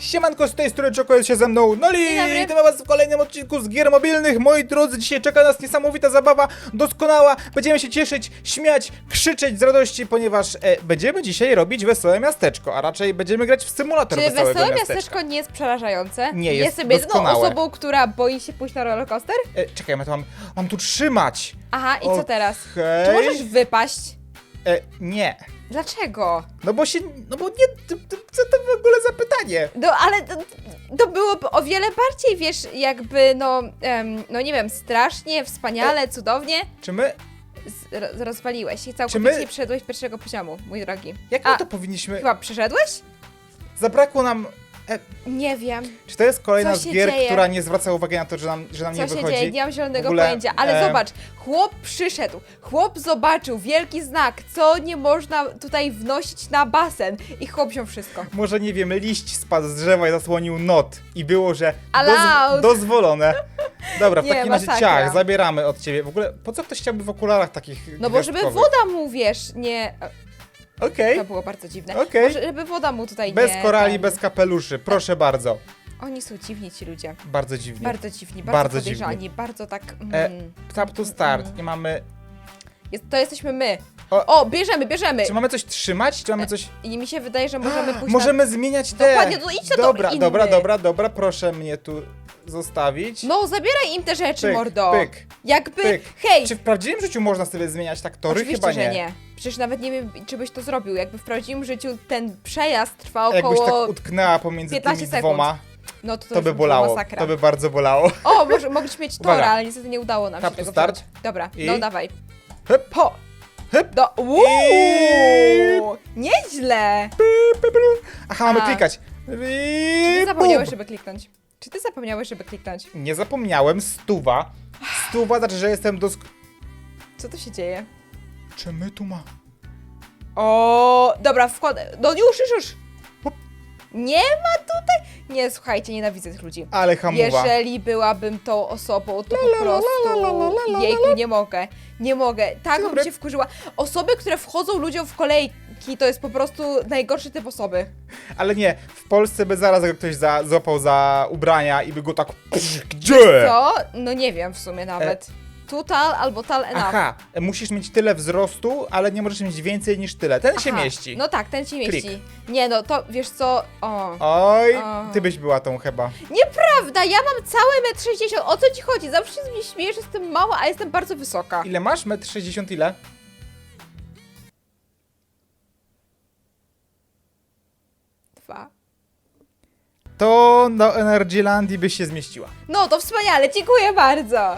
Siemanko, z tej strony Czoko jest się ze mną Noli! Dobry. Witamy was w kolejnym odcinku z gier mobilnych. Moi drodzy, dzisiaj czeka nas niesamowita zabawa, doskonała. Będziemy się cieszyć, śmiać, krzyczeć z radości, ponieważ e, będziemy dzisiaj robić wesołe miasteczko, a raczej będziemy grać w symulator Czy wesołego wesołe miasteczka. miasteczko nie jest przerażające? Nie, jest Jestem jedyną doskonałe. osobą, która boi się pójść na rollercoaster? E, czekaj, ja to mam, mam tu trzymać. Aha, i co teraz? Okej. Czy możesz wypaść? E, nie. Dlaczego? No bo się, no bo nie, to, to, co to w ogóle za pytanie? No ale to, to byłoby o wiele bardziej, wiesz, jakby no, em, no nie wiem, strasznie, wspaniale, cudownie. Czy my, Z, ro- rozwaliłeś i całkowicie my- przeszedłeś pierwszego poziomu, mój drogi. jak my A, to powinniśmy, Chyba przeszedłeś? zabrakło nam, e, Nie wiem. czy to jest kolejna Co z się gier, dzieje? która nie zwraca uwagi na to, że nam, że nam Co nie się wychodzi? dzieje? Nie mam zielonego ogóle, pojęcia, ale e, zobacz, chłop przyszedł, chłop zobaczył wielki znak, co nie można tutaj wnosić na basen i chłop wziął wszystko. Może nie wiem, liść spadł z drzewa i zasłonił not i było, że Allowed. dozwolone. Dobra, w Nie, takim razie masakra. ciach, zabieramy od ciebie. W ogóle, po co ktoś chciałby w okularach takich No bo żeby gwiazdkowych? woda mu, wiesz, nie... Okej, To było bardzo dziwne. Okej. Może żeby woda mu tutaj bez nie... korali, bez kapeluszy, proszę bardzo. Oni są dziwni ci ludzie. Bardzo dziwnie. Bardzo dziwni, bardzo, Bardzo podejrzani, bardzo tak... E, Mm. Tap to start i mamy... Jest, to jesteśmy my. O- O, bierzemy, bierzemy! Czy mamy coś trzymać? Czy mamy coś... I mi się wydaje, że możemy pójść Możemy zmieniać te... Dokładnie, no idź na to Dobra, inny. dobra, dobra, dobra, proszę mnie tu zostawić. na... No, zabieraj im te rzeczy, Pyk, mordo! pyk, Jakby, pyk. hej! Czy w prawdziwym życiu można sobie zmieniać tak tory? Oczywiście, Chyba że nie. Przecież nawet nie wiem, czy byś to zrobił. Jakby w prawdziwym życiu ten przejazd trwał Jakbyś około... tak utknęła pomiędzy 15 tymi sekund. dwoma, no to, to, to, by bolało. Masakra. To by bardzo bolało. O, może, mogliśmy mieć tora, Uwaga. ale niestety nie udało nam Tap się to tego start. wziąć. Dobra, I- no dawaj. Hyp. Po! Hyp. Do... Uuu, Nieźle! Aha, mamy A. klikać. Czy ty zapomniałeś, żeby kliknąć? Czy ty zapomniałeś, żeby kliknąć? Nie zapomniałem, stuwa. Stuwa znaczy, że jestem dosk... Co tu się dzieje? Czy my tu ma? O, dobra, wkładaj. No już, już, już. Nie ma tutaj. Nie, słuchajcie, nienawidzę tych ludzi. Ale hamuwa. Jeżeli byłabym tą osobą, to po prostu jejku, nie mogę. Nie mogę. Tak bym się wkurzyła. Osoby, które wchodzą ludziom w kolejki, to jest po prostu najgorszy typ osoby. Ale nie, w Polsce by zaraz go ktoś za, złapał za ubrania i by go tak... Gdzie? Co? No nie wiem w sumie nawet. Tu tal albo tal enough. Aha, musisz mieć tyle wzrostu, ale nie możesz mieć więcej niż tyle. Ten się Aha, mieści. No tak, ten się Klik. mieści. Nie no, to wiesz co? O. Oj, O. ty byś była tą chyba. Nieprawda, ja mam całe 1,60 m. O co ci chodzi? Zawsze się z mnie śmiejesz, że jestem mała, a jestem bardzo wysoka. Ile masz? Metr 60 ile? To do Energylandii byś się zmieściła. No to wspaniale, dziękuję bardzo.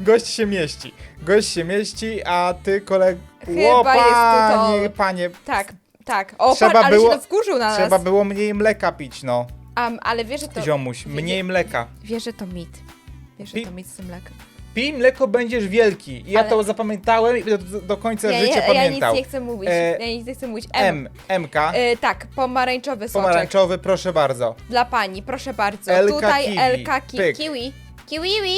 Gość się mieści. Gość się mieści, a ty koleg... Chyba Ło, jest to to. panie. Tak, tak. O, Trzeba par, ale było- się wkurzył na Trzeba nas. było mniej mleka pić, no. Um, ale wiesz, że to... Ziomuś, mniej mleka. Wiesz, że to mit. Wiesz, że Pi- to mit z tym mlekiem. Pij mleko, będziesz wielki. I ja Ale- to zapamiętałem i do, do końca życia ja, ja nic pamiętał. nie chcę mówić. E, ja nic nie chcę mówić. M. M, MK, E, tak, pomarańczowy soczek. pomarańczowy, proszę bardzo. Dla pani, proszę bardzo. LK Tutaj kiwi. Ki Pyk. kiwi. Kiwiwi.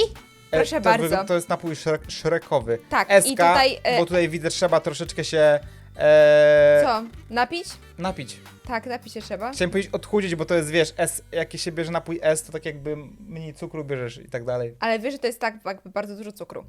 E, Proszę to, bardzo. To jest napój szrek, szrekowy. Tak, SK, i tutaj, e, bo tutaj widzę, trzeba troszeczkę się e, Co? Napić? napić. Tak, napić się trzeba. Chciałem powiedzieć odchudzić, bo to jest, wiesz, S, jak się bierze napój S, to tak jakby mniej cukru bierzesz i tak dalej. Ale wiesz, że to jest tak jakby bardzo dużo cukru.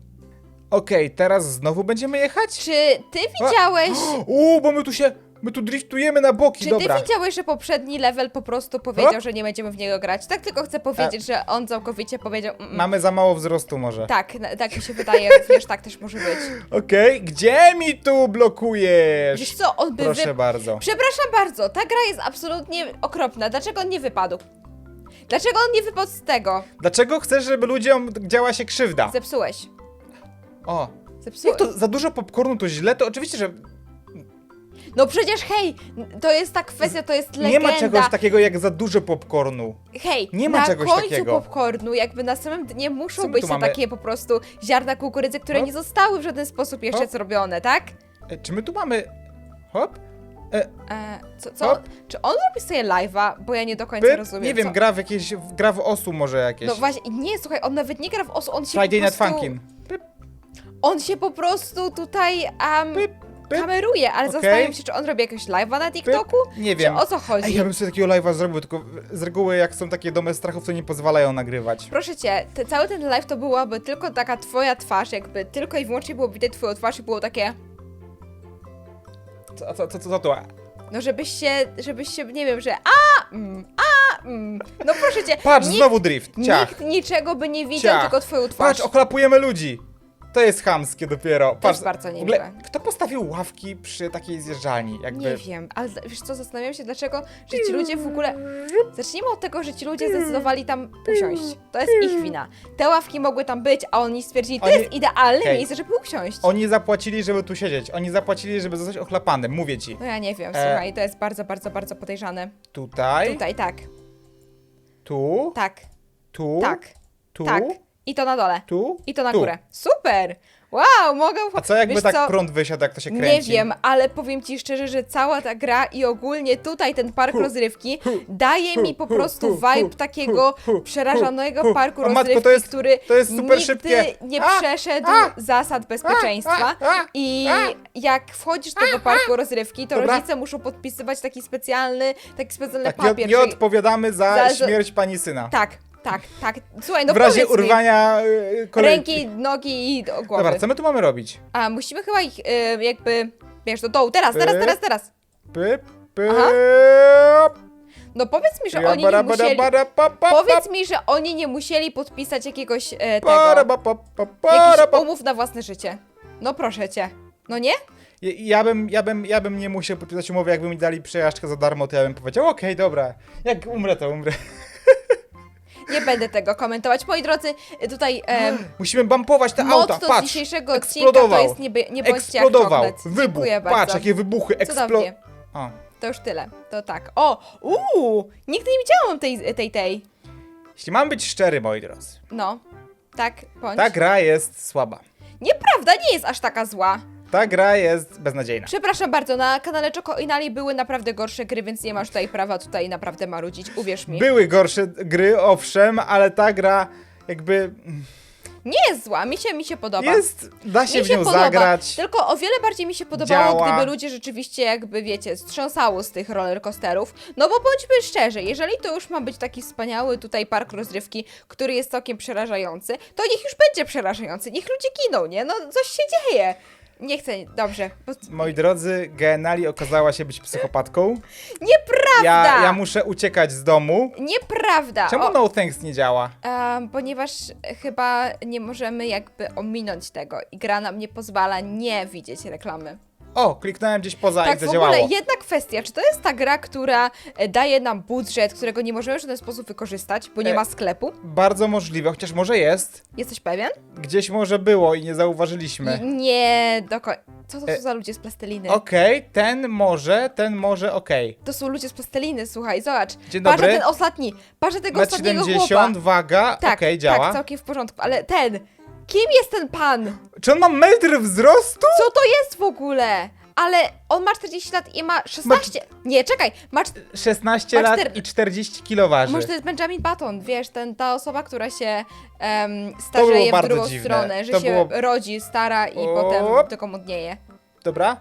Okej, teraz znowu będziemy jechać? Czy ty widziałeś... Uuu, bo my tu się, my tu driftujemy na boki, Czy dobra. ty widziałeś, że poprzedni level po prostu powiedział, Hop. że nie będziemy w niego grać? Tak tylko chcę powiedzieć, że on całkowicie powiedział... Mm, mm. Mamy za mało wzrostu może. Tak, na, tak mi się wydaje, wiesz, tak też może być. Okej, gdzie mi tu blokujesz? Wiesz co, on by Proszę wy... bardzo. Przepraszam bardzo, ta gra jest absolutnie okropna. Dlaczego on nie wypadł? Dlaczego on nie wypadł z tego? Dlaczego chcesz, żeby ludziom działa się krzywda? Zepsułeś. O, Zepsułeś. jak to za dużo popcornu to źle, to oczywiście, że No przecież hej, to jest ta kwestia, to jest legenda. nie ma czegoś takiego jak za dużo popcornu. Hej, Nie ma na czegoś końcu takiego. popcornu, jakby na samym dnie Co muszą my być tu te mamy? takie po prostu ziarna kukurydzy, które nie zostały w żaden sposób jeszcze Hop. zrobione, tak? E, czy my tu mamy... Hop? E, E, co, co? Hop. Czy on robi sobie live'a? Bo ja nie do końca pyp? rozumiem. Nie wiem, co? gra w jakieś, w- gra w osu może jakieś. No właśnie, nie, słuchaj, on nawet nie gra w osu, on się Friday po Night prostu... Funkin'. Pyp. On się po prostu tutaj Pyp. Pyp. kameruje, ale Okej. zastanawiam się, czy on robi jakiegoś live'a na TikToku? Nie wiem. Czy o co chodzi? Ej, ja bym sobie takiego live'a zrobił, tylko z reguły jak są takie domy strachów, to nie pozwalają nagrywać. Proszę cię, te, cały ten live to byłaby tylko taka twoja twarz, jakby tylko i wyłącznie było widać twoją twarz i było takie, Co, co, co, co to? no żebyś się, żebyś się, nie wiem, że a, mm, a, mm. no proszę cię, Patrz, nikt, znowu drift, ciach. nikt niczego by nie widział, Ciach. tylko twoją twarz. Patrz, ochlapujemy ludzi. To jest chamskie dopiero. Patrz, bardzo w ogóle, niemiłe. kto postawił ławki przy takiej zjeżdżalni? Jakby... Nie wiem, ale za- wiesz co, zastanawiam się dlaczego, że ci ludzie w ogóle... Zacznijmy od tego, że ci ludzie zdecydowali tam usiąść. To jest ich wina. Te ławki mogły tam być, a oni stwierdzili, to Oni- jest idealne Okej. miejsce, żeby usiąść. Oni zapłacili, żeby tu siedzieć. Oni zapłacili, żeby zostać ochlapanym, mówię ci. No ja nie wiem, E. słuchaj, to jest bardzo, bardzo, bardzo podejrzane. Tutaj, Tutaj, tak, tu, tak, tu, tak, tu, tak. I to na dole. tu, I to na tu. górę. Super! Wow, mogę... A co jakby Wiesz tak co? prąd wysiadł, jak to się Nie kręci? wiem, ale powiem ci szczerze, że cała ta gra i ogólnie tutaj ten park Hu, rozrywki hu, daje mi hu, po hu, prostu hu, vibe hu, takiego hu, hu, przerażonego parku O matko, rozrywki, to jest- który to jest super nigdy szybkie. nie A, przeszedł a, zasad bezpieczeństwa. a, a, I a. jak wchodzisz do tego parku rozrywki, to Dobra. rodzice muszą podpisywać taki specjalny, taki specjalny Tak, nie, papier. nie czyli- odpowiadamy za, za- za- śmierć pani syna. Tak, tak, tak. Słuchaj, no w razie powiedz mi, urwania y, kolejki. ręki, nogi i do głowy. Dobra, co my tu mamy robić? A musimy chyba ich y, jakby, wiesz, do dołu. Teraz, teraz, teraz, teraz. Pyp, pyp, Aha. No powiedz mi, że oni nie musieli... Powiedz mi, że oni nie musieli podpisać jakiegoś e, tego... Jakichś umów na własne życie. No proszę cię. No nie? Ja, ja, bym, ja, bym, ja bym nie musiał podpisać umowy, jakby mi dali przejażdżkę za darmo, to ja bym powiedział, okej, dobra, jak umrę, to umrę. Nie będę tego komentować. Moi drodzy, tutaj Musimy bumpować te auta, motto z patrz! dzisiejszego odcinka to jest nie, by- nie bądźcie jak Eksplodował, czoklet. wybuch, Dziękuję patrz, bardzo. jakie wybuchy, eksplo... Cudownie. To już tyle. To tak. O! Uuu! Nigdy nie widziałam tej, tej, tej. Jeśli mam być szczery, moi drodzy, No. Tak, bądź. ta gra jest słaba. Nieprawda, nie jest aż taka zła. Ta gra jest beznadziejna. Przepraszam bardzo, na kanale Choco Inali były naprawdę gorsze gry, więc nie masz tutaj prawa tutaj naprawdę marudzić, uwierz mi. Były gorsze gry, owszem, ale ta gra jakby Nie jest zła, mi się, mi się podoba. jest, da się mi w się nią podoba, zagrać. tylko o wiele bardziej mi się podobało, Działa. gdyby ludzie rzeczywiście jakby, wiecie, strząsało z tych rollercoasterów. No bo bądźmy szczerzy, jeżeli to już ma być taki wspaniały tutaj park rozrywki, który jest całkiem przerażający, to niech już będzie przerażający, niech ludzie giną, nie? No coś się dzieje. Nie chcę, dobrze. bo- Moi drodzy, Genali okazała się być psychopatką. Nieprawda! Ja, ja muszę uciekać z domu. Nieprawda! Czemu O- No Thanks nie działa? Em, ponieważ chyba nie możemy jakby ominąć tego i gra nam nie pozwala nie widzieć reklamy. O, kliknąłem gdzieś poza tak, i w zadziałało. ogóle jedna kwestia, czy to jest ta gra, która e, daje nam budżet, którego nie możemy w żaden sposób wykorzystać, bo nie E. ma sklepu? Bardzo możliwe, chociaż może jest. Jesteś pewien? Gdzieś może było i nie zauważyliśmy. N- Nie, do końca. Co to E. są za ludzie z plasteliny? Okej, ten może, ten może, okej. To są ludzie z plasteliny, słuchaj, zobacz. Dzień na dobry. ten ostatni, patrz na tego Metr ostatniego 70, chłopa. waga, Tak, okej, działa. tak, całkiem w porządku, ale ten, kim jest ten pan? Czy on ma metr wzrostu? Co to jest w ogóle? Ale on ma 40 lat i ma 16. Nie, czekaj, ma. cz- 16 Ma lat czter- i 40 kilo waży. Może to jest Benjamin Button, wiesz, ten, ta osoba, która się em, starzeje w bardzo drugą dziwne. stronę, że To się było- rodzi stara i O. potem tylko młodnieje. Dobra?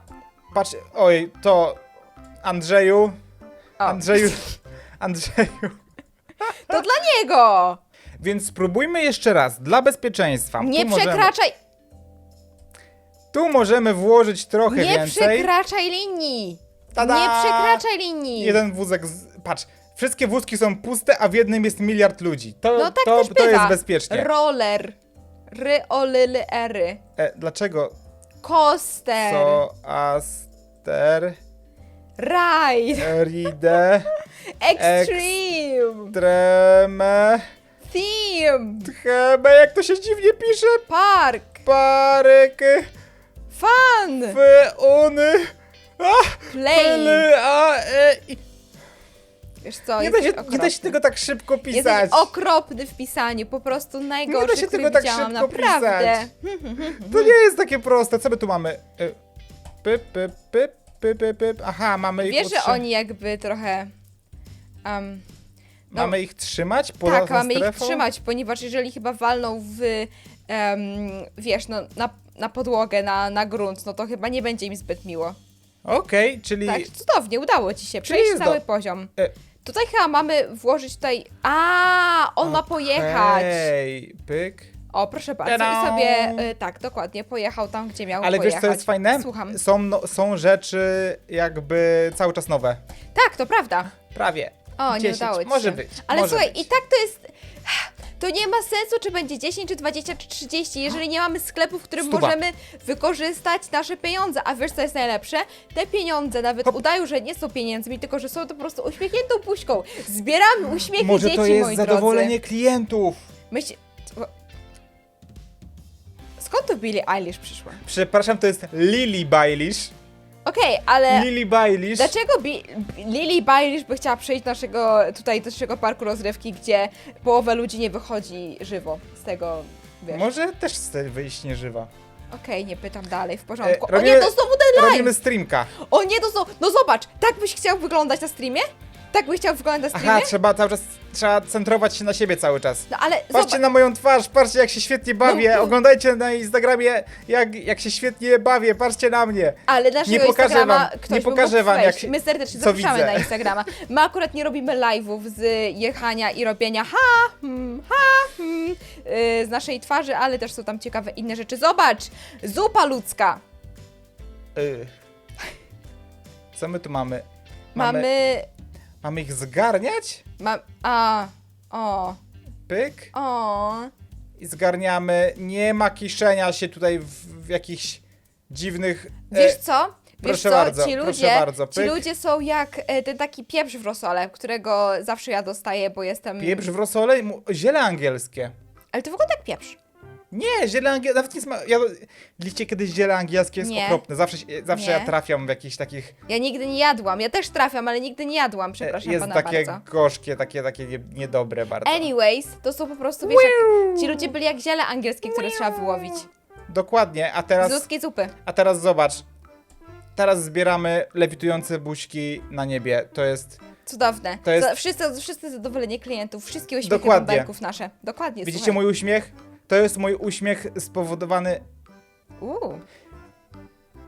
Patrz, oj, to Andrzeju, O, Andrzeju, Andrzeju. to dla niego! Więc spróbujmy jeszcze raz, dla bezpieczeństwa. Nie tu możemy, przekraczaj, tu możemy włożyć trochę nie więcej. przekraczaj linii! Tada! Nie przekraczaj linii! Jeden wózek, z... patrz, wszystkie wózki są puste, a w jednym jest miliard ludzi. To, no tak to, też to jest bezpiecznie. Roller. Ry, o, ly, ery. E, dlaczego? Coaster. Co, aster, Ride. ride, Extreme. treme, Theme. treme, jak to się dziwnie pisze? Park. Parek, Fun. f, uny, a, Play. l, a, e, i. Wiesz co, Nie da, się, nie da się tego tak szybko pisać. Jesteś okropny w pisaniu, po prostu najgorszy, się który tego tak szybko naprawdę. To nie jest takie proste. Co my tu mamy? E, Pyp, pyp, pyp, pyp, pyp, pyp. Aha, mamy Wiesz, że oni jakby trochę... Um, no, Mamy ich trzymać poza tak, mamy ich trzymać, ponieważ jeżeli chyba walną w... em, wiesz, no, na, na podłogę, na, na grunt, no to chyba nie będzie im zbyt miło. Okej, czyli... Tak, cudownie, udało ci się przejść jest cały do- poziom. E. Tutaj chyba mamy włożyć tutaj... A, on ma pojechać. Okej, pyk. O, proszę bardzo. I Ta-da! sobie, y, tak, dokładnie, pojechał tam, gdzie miał Ale pojechać. wiesz co jest fajne? Słucham. Są, no, są rzeczy jakby cały czas nowe. Tak, to prawda. Prawie. O, nie 10. udało ci Może się. być. Ale może słuchaj, być. i tak to jest... To nie ma sensu, czy będzie 10, czy 20, czy 30, jeżeli nie mamy sklepu, w którym Stuwa. możemy wykorzystać nasze pieniądze. A wiesz, co jest najlepsze? Te pieniądze nawet Hop. udają, że nie są pieniędzmi, tylko że są to po prostu uśmiechniętą buźką. Zbieramy uśmiechy Może dzieci, to jest moi zadowolenie drodzy. klientów. Myśl... Skąd to Billie Eilish przyszła? Przepraszam, to jest Lily Bailish. Okej, ale... Lily Bailish. Dlaczego Bi Lily Bailish by chciała przejść naszego, tutaj do naszego parku rozrywki, gdzie połowa ludzi nie wychodzi żywo z tego, wiesz? Może też chce wyjść nieżywa. Okej, nie pytam dalej, w porządku. E, o robimy- nie, to znowu ten live! Robimy streamka. O nie, to znowu, no zobacz, tak byś chciał wyglądać na streamie? Tak byś chciał wyglądać na Aha, streamie? trzeba cały czas, trzeba centrować się na siebie cały czas. No ale Patrzcie zobacz, na moją twarz, patrzcie jak się świetnie bawię, No, oglądajcie na Instagramie jak, jak się świetnie bawię, patrzcie na mnie. ale naszego nie pokażę Instagrama wam- ktoś nie by pokażę mógł wam, jak wejść. My serdecznie co zapraszamy widzę. na Instagrama. My akurat nie robimy live'ów z jechania i robienia ha, hmm, ha, hmm, yy, z naszej twarzy, ale też są tam ciekawe inne rzeczy. Zobacz, zupa ludzka. Y. Co my tu mamy? Mamy, mamy ich zgarniać? ma, a, o, Pyk. o. I zgarniamy. Nie ma kiszenia się tutaj w, w jakichś dziwnych... e, Wiesz co? Wiesz proszę co, bardzo, ci proszę ludzie, bardzo, ci pyk. ludzie są jak e, ten taki pieprz w rosole, którego zawsze ja dostaję, bo jestem... Pieprz w rosole? Mu- Ziele angielskie. Ale to wygląda jak pieprz. Nie, ziele angielskie, nawet nie sma... Ja, liście kiedyś ziele angielskie jest Nie. okropne. Zawsze, się- zawsze Nie. ja trafiam w jakichś takich... Ja nigdy nie jadłam, ja też trafiam, ale nigdy nie jadłam, e, przepraszam Jest pana takie bardzo. gorzkie, takie, takie nie, niedobre bardzo. Anyways, to są po prostu, wiesz, jak, ci ludzie byli jak ziele angielskie, które trzeba wyłowić. Dokładnie, a Z teraz, ludzkiej zupy. a teraz zobacz. Teraz zbieramy lewitujące buźki na niebie. To jest... Cudowne. To jest- Wszyscy, wszyscy zadowolenie klientów, wszystkie uśmiechy Dokładnie. bąbelków nasze. Dokładnie, Widzicie słuchaj. mój uśmiech? To jest mój uśmiech spowodowany... Uuu.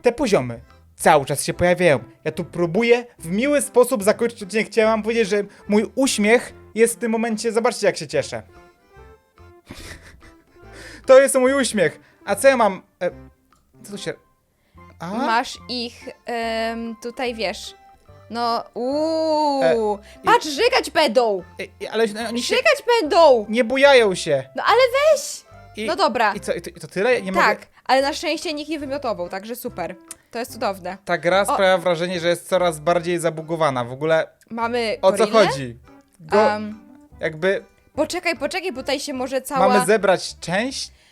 Te poziomy cały czas się pojawiają. Ja tu próbuję w miły sposób zakończyć odcinek. Chciałem powiedzieć, że mój uśmiech jest w tym momencie... Zobaczcie, jak się cieszę. To jest mój uśmiech. A co ja mam... E, co tu się... A? Masz ich em, tutaj, wiesz. No, uuu. E, Patrz, żygać będą! E, ale oni się Żygać będą! nie bujają się. No ale weź! I, No dobra. I co, i to, i to tyle? Nie Tak, mogę... ale na szczęście nikt nie wymiotował, także super. To jest cudowne. Ta gra sprawia wrażenie, że jest coraz bardziej zabugowana. W ogóle Mamy o co chodzi? Go, Em, jakby poczekaj, poczekaj, bo tutaj się może cała... mamy zebrać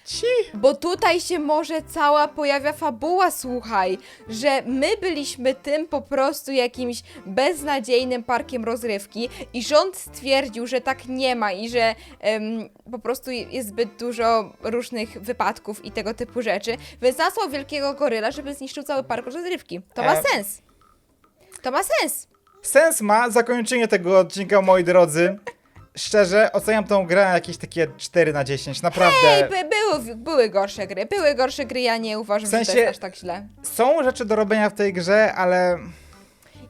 części? Bo tutaj się może cała pojawia fabuła, słuchaj, że my byliśmy tym po prostu jakimś beznadziejnym parkiem rozrywki i rząd stwierdził, że tak nie ma i że em, po prostu jest zbyt dużo różnych wypadków i tego typu rzeczy, więc nasłał wielkiego goryla, żeby zniszczył cały park rozrywki. To ma E. sens. To ma sens. Sens ma zakończenie tego odcinka, moi drodzy. Szczerze, oceniam tą grę na jakieś takie 4 na 10, naprawdę. Ej, by, były, były gorsze gry, były gorsze gry, ja nie uważam, W że to sensie- jest aż tak źle. Są rzeczy do robienia w tej grze, ale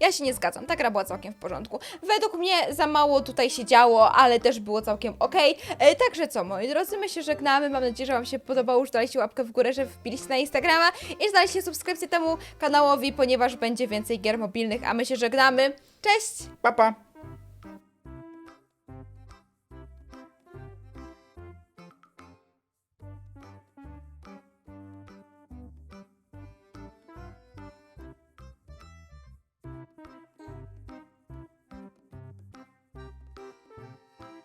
Ja się nie zgadzam, ta gra była całkiem w porządku. Według mnie za mało tutaj się działo, ale też było całkiem okej. E, Także co, moi drodzy, my się żegnamy. Mam nadzieję, że Wam się podobało, że daliście łapkę w górę, że wbiliście na Instagrama i daliście subskrypcję temu kanałowi, ponieważ będzie więcej gier mobilnych, a my się żegnamy. Cześć! papa. Pa.